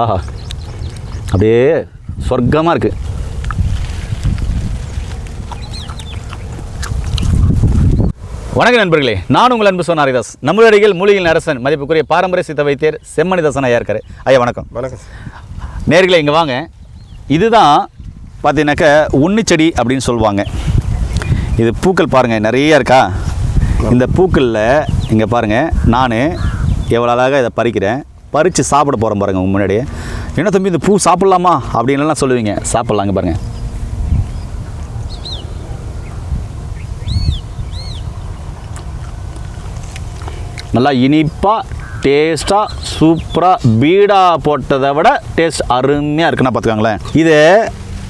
ஆஹா அப்படியே சொர்க்கமாக இருக்குது வணக்கம் நண்பர்களே. நான் உங்கள் அன்பு சொன்ன ஹரிதாஸ். நம்மளுடைய மூலிகையில் அரசன் மதிப்புக்குரிய பாரம்பரிய சித்த வைத்தியர் செம்மணிதாசன் ஐயா இருக்காரு ஐயா வணக்கம். வணக்கம் நேர்களே இங்கே வாங்க. இதுதான் பார்த்தீங்கன்னாக்கா உன்னிச்செடி அப்படின்னு சொல்லுவாங்க. இது பூக்கள் பாருங்கள் நிறைய இருக்கா? இந்த பூக்களில் இங்கே பாருங்கள் நான் எவ்வளோ அழகாக இதை பறிக்கிறேன். பறித்து சாப்பிட போகிறோம் பாருங்கள் உங்கள் முன்னாடியே. என்ன தம்பி இந்த பூ சாப்பிட்லாமா? அப்படின்லாம் சொல்லுவீங்க. சாப்பிட்லாங்க பாருங்கள் நல்லா இனிப்பாக டேஸ்ட்டாக சூப்பராக பீடா போட்டதை விட டேஸ்ட் அருமையாக இருக்குன்னா பார்த்துக்கோங்களேன். இதை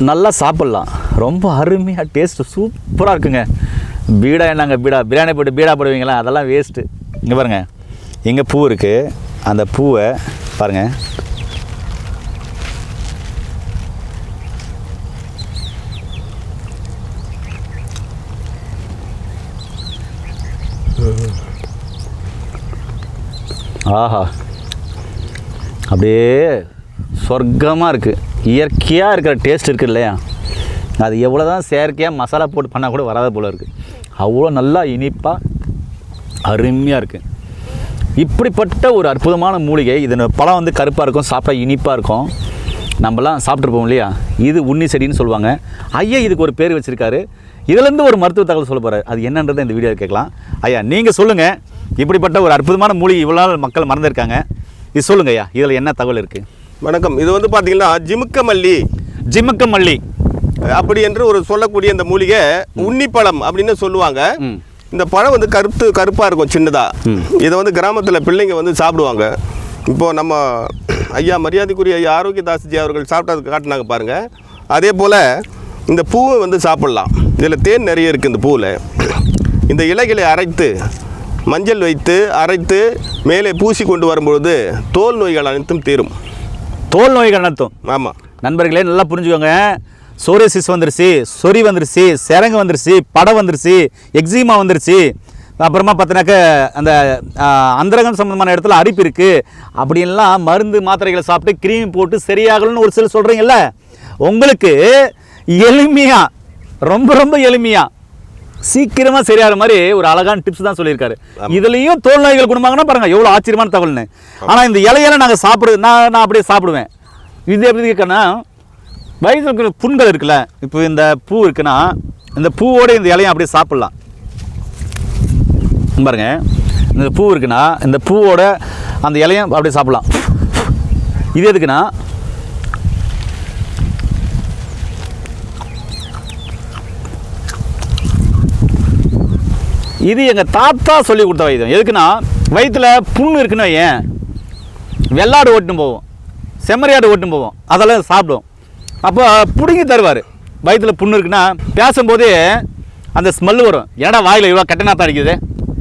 நல்லா சாப்பிட்லாம். ரொம்ப அருமையாக டேஸ்ட்டு சூப்பராக இருக்குங்க. பீடா என்னங்க பீடா? பிரியாணி போட்டு பீடா போடுவீங்களா? அதெல்லாம் வேஸ்ட்டு இங்கே பாருங்கள் எங்கே பூ இருக்குது அந்த பூவை பாருங்கள் ஆஹா. அப்படியே சொர்க்கமாக இருக்குது இயற்கையாக இருக்கிற டேஸ்ட் இருக்குது இல்லையா? அது எவ்வளோ தான் செயற்கையாக மசாலா போட்டு பண்ணால் கூட வராத போல் இருக்குது அவ்வளோ நல்லா இனிப்பாக அருமையாக இருக்குது இப்படிப்பட்ட ஒரு அற்புதமான மூலிகை இது பழம் வந்து கருப்பாக இருக்கும் சாப்பிட்டா இனிப்பாக இருக்கும். நம்மலாம் சாப்பிட்ருப்போம் இல்லையா? இது உண்ணி செடின்னு சொல்லுவாங்க. ஐயா இதுக்கு ஒரு பேர் வச்சுருக்காரு. இதுலேருந்து ஒரு மருத்துவ தகவல் சொல்ல போகிறார் அது என்னன்றதை இந்த வீடியோ கேட்கலாம். ஐயா நீங்கள் சொல்லுங்கள் இப்படிப்பட்ட ஒரு அற்புதமான மூலிகை இவ்வளோ நாள் மக்கள் மறந்துருக்காங்க. இது சொல்லுங்க ஐயா இதில் என்ன தகவல் இருக்குது வணக்கம். இது வந்து பார்த்தீங்கன்னா ஜிமுக்க மல்லி ஜிமுக்க மல்லி அப்படி என்று ஒரு சொல்லக்கூடிய இந்த மூலிகை உன்னிப்பழம் அப்படின்னு சொல்லுவாங்க. இந்த பழம் வந்து கருத்து கருப்பாக இருக்கும் சின்னதாக இதை வந்து கிராமத்தில் பிள்ளைங்க வந்து சாப்பிடுவாங்க. இப்போ நம்ம ஐயா மரியாதைக்குரிய ஐயா ஆரோக்கியதாஸ்ஜி அவர்கள் சாப்பிட்டது காட்டினாங்க பாருங்க. அதே போல் இந்த பூவை வந்து சாப்பிட்லாம். இதில் தேன் நிறைய இருக்குது இந்த பூவில். இந்த இலைகளை அரைத்து மஞ்சள் வைத்து அரைத்து மேலே பூசி கொண்டு வரும்பொழுது தோல் நோய்கள் அனைத்தும் தீரும். தோல் நோய்கள் நடத்தும் ஆமாம் நண்பர்களே நல்லா புரிஞ்சுக்கோங்க. சோரிசிஸ் வந்துருச்சு சொறி வந்துருச்சு சிரங்கு வந்துருச்சு படம் வந்துருச்சு எக்ஸிமா வந்துருச்சு. அப்புறமா பார்த்தினாக்க அந்த அந்தரகம் சம்மந்தமான இடத்துல அரிப்பு இருக்குது அப்படின்லாம் மருந்து மாத்திரைகளை சாப்பிட்டு கிரீம் போட்டு சரியாகணும்னு ஒரு சிலர் சொல்கிறீங்கல்ல உங்களுக்கு எளிமையாக ரொம்ப ரொம்ப எளிமையாக சீக்கிரமாக சரியாகிற மாதிரி ஒரு அழகான டிப்ஸ் தான் சொல்லியிருக்காரு. இதுலேயும் தோல் நோய்கள் குணமாகனா பாருங்க எவ்வளோ ஆச்சரியமான தகவல்னு. ஆனால் இந்த இலையெல்லாம் நாங்கள் சாப்பிடு நான் நான் அப்படியே சாப்பிடுவேன். இது எப்படி இருக்கேன்னா வயிற்றுல இருக்கிற புண்கள் இருக்குல்ல இப்போ இந்த பூ இருக்குன்னா இந்த பூவோட இந்த இலையும் அப்படியே சாப்பிட்லாம். பாருங்க. இந்த பூ இருக்குன்னா இந்த பூவோட அந்த இலையும் அப்படியே சாப்பிட்லாம். இது எதுக்குன்னா இது எங்கள் தாத்தா சொல்லி கொடுத்த வைத்தியம். எதுக்குன்னா வயிற்றுல புண்ணு இருக்குன்னு ஏன் வெள்ளாடு ஓட்டுன்னு போவோம். செம்மறியாடு ஓட்டுன்னு போவோம். அதெல்லாம் சாப்பிடும் அப்போ பிடுங்கி தருவார். வயிற்றுல புண்ணு இருக்குன்னா பேசும்போதே அந்த ஸ்மெல் வரும். ஏடா வாயில் இவ்வளோ கட்டணாத்தான் அடிக்குது?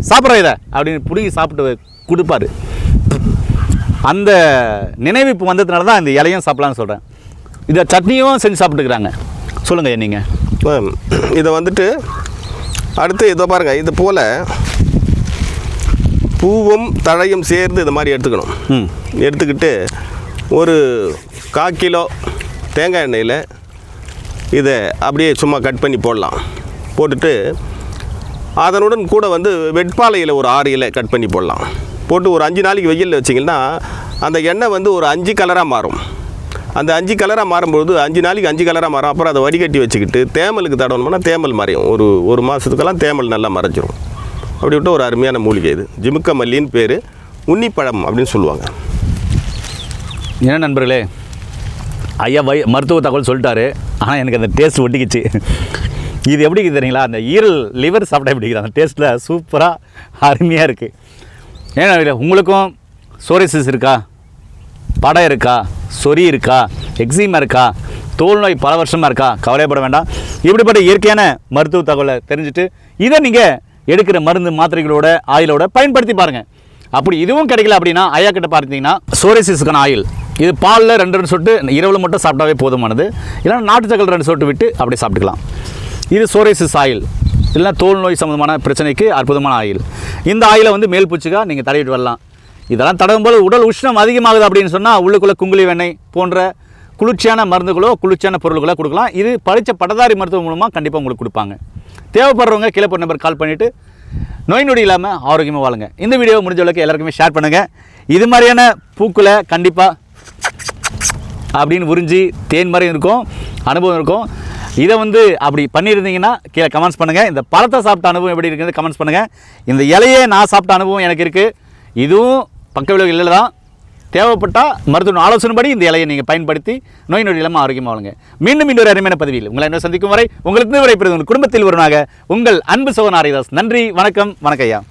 சாப்பிட்ற இதை? அப்படின்னு பிடுங்கி சாப்பிட்டு கொடுப்பாரு. அந்த நினைவு இப்போ வந்ததுனால தான் இந்த இலையும் சாப்பிடலாம்னு சொல்கிறேன் இதை சட்னியும் செஞ்சு சாப்பிட்டுக்கிறாங்க. சொல்லுங்கள் நீங்கள் இதை வந்துட்டு அடுத்து இதை பாருங்கள் இது போல் பூவும் தழையும் சேர்ந்து இது மாதிரி எடுத்துக்கணும். ம். எடுத்துக்கிட்டு ஒரு கா கிலோ தேங்காய் எண்ணெயில் இதை அப்படியே சும்மா கட் பண்ணி போடலாம். போட்டுட்டு அதனுடன் கூட வந்து வெட்பாலையில் ஒரு ஆறு இலை கட் பண்ணி போடலாம். போட்டு ஒரு அஞ்சு நாளைக்கு வெயிலில் வச்சிங்கன்னா அந்த எண்ணெய் வந்து ஒரு அஞ்சு கலராக மாறும். அந்த அஞ்சு கலராக மாறும்பொழுது அஞ்சு நாளைக்கு அஞ்சு கலராக மாறும். அப்புறம் அதை வடிகட்டி வச்சுக்கிட்டு தேமலுக்கு தடவணும்னா தேமல் மறையும். ஒரு ஒரு மாதத்துக்கெல்லாம் தேமல் நல்லா மறைஞ்சிரும். அப்படி விட்டு ஒரு அருமையான மூலிகை இது. ஜிமுக்க மல்லின்னு பேர். உன்னிப்பழம் அப்படின்னு சொல்லுவாங்க. என்ன நண்பர்களே? ஐயா வை மருத்துவ தகவல் சொல்லிட்டாரு. ஆனால் எனக்கு அந்த டேஸ்ட் ஒட்டிக்கிச்சு. இது எப்படி இருக்குது தெரியுங்களா? அந்த ஈரல் லிவர் சாப்பிட்டா எப்படி அந்த டேஸ்ட்டில் சூப்பராக அருமையாக இருக்குது ஏன்னா இல்லை உங்களுக்கும் சோரிசிஸ் இருக்கா? படம் இருக்கா? சொறி இருக்கா? எக்ஸிமா இருக்கா? தோல் நோய் பல வருஷமாக இருக்கா? கவலைப்பட வேண்டாம். இப்படிப்பட்ட இயற்கையான மருத்துவ தகவலை தெரிஞ்சுட்டு இதை நீங்கள் எடுக்கிற மருந்து மாத்திரைகளோட ஆயிலோட பயன்படுத்தி பாருங்கள் அப்படி இதுவும் கிடைக்கல அப்படின்னா ஐயா கிட்ட பார்த்தீங்கன்னா சோரிசிஸ்க்கான ஆயில். இது பாலில் ரெண்டு ரெண்டு சொட்டு இரவில் மட்டும் சாப்பிட்டாவே போதுமானது. இல்லைன்னா நாட்டு ரெண்டு சொட்டு விட்டு அப்படி சாப்பிட்டுக்கலாம். இது சோரேசிஸ் ஆயில். இல்லைனா தோல் நோய் சம்மந்தமான பிரச்சனைக்கு அற்புதமான ஆயில். இந்த ஆயிலை வந்து மேல் பூச்சிக்காக நீங்கள் தடவிட்டு வரலாம். இதெல்லாம் தடவும் போது உடல் உஷ்ணம் அதிகமாகுது அப்படின்னு சொன்னால் உள்ளுக்குள்ளே குங்குளி வெண்ணெய் போன்ற குளிர்ச்சியான மருந்துகளோ குளிர்ச்சியான பொருள்களோ கொடுக்கலாம். இது படித்த பட்டதாரி மருத்துவம் மூலமாக கண்டிப்பாக உங்களுக்கு கொடுப்பாங்க. தேவைப்படுறவங்க கீழே நம்பர் கால் பண்ணிவிட்டு நோய் நொடி இல்லாமல் ஆரோக்கியமாக வாழுங்க. இந்த வீடியோ முடிஞ்ச அளவுக்கு எல்லாருக்குமே ஷேர் பண்ணுங்கள் இது மாதிரியான பூக்களை கண்டிப்பாக அப்படின்னு உறிஞ்சி தேன் மாதிரி இருக்கும் அனுபவம் இருக்கும். இதை வந்து அப்படி பண்ணியிருந்தீங்கன்னா கீழே கமெண்ட்ஸ் பண்ணுங்கள் இந்த பழத்தை சாப்பிட்ட அனுபவம் எப்படி இருக்குது கமெண்ட்ஸ் பண்ணுங்கள் இந்த இலையே நான் சாப்பிட்ட அனுபவம் எனக்கு இருக்குது இதுவும் பக்க விளைவு இல்லை தான் தேவைப்பட்டால் மருத்துவ ஆலோசனைப்படி இந்த இலையை நீங்கள் பயன்படுத்தி நோய் நொடி இல்லாமல் ஆரோக்கியமாக வாழுங்க. மீண்டும் இன்னொரு அருமையான பதவியில் உங்களை இன்னும் சந்திக்கும் வரை உங்களுக்கு விடைபெறுவது உங்கள் குடும்பத்தில் ஒருவனாக உங்கள் அன்பு சோகன் ஆரிதாஸ் நன்றி வணக்கம் வணக்கம் ஐயா.